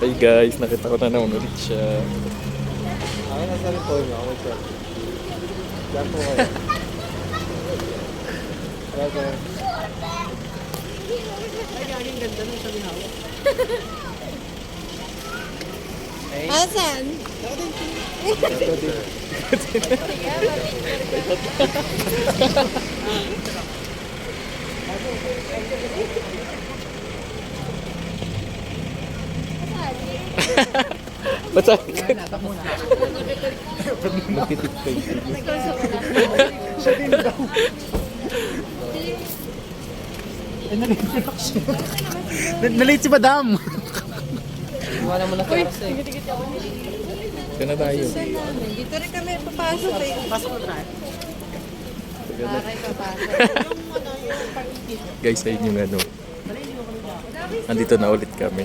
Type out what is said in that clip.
Hey guys, nakita ko na naman ulit siya. Ako nasa po yun. Ako siya. Diyan po kayo. Kaya kayo. Asan? Ba't sa akin? Magtitipkay. Nalate si Madam! Ito na tayo. Dito rin kami papasok eh. Pasok na tayo. Okay, papasok. Guys, ayun yung ano. Andito na ulit kami.